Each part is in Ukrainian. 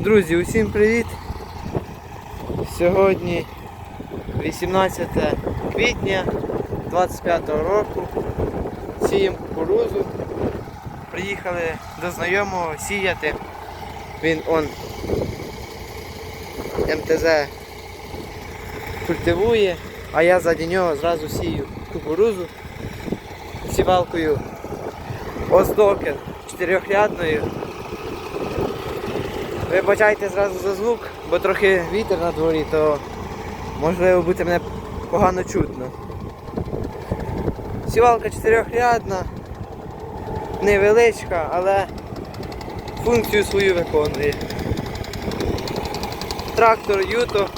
Друзі, усім привіт! Сьогодні 18 квітня 25 року. Сіємо кукурузу. Приїхали до знайомого сіяти. Він он МТЗ культивує, а я заді нього зразу сію кукурузу сівалкою Оздокен чотирьохрядною. Вибачайте зразу за звук, бо трохи вітер на дворі, то можливо буде мене погано чутно. Сівалка чотирьохрядна, невеличка, але функцію свою виконує. Трактор Юто.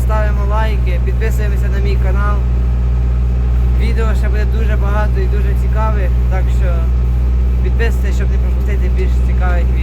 Ставимо лайки, підписуємося на мій канал. Відео ще буде дуже багато і дуже цікавих, так що підписуйтесь, щоб не пропустити більш цікавих відео.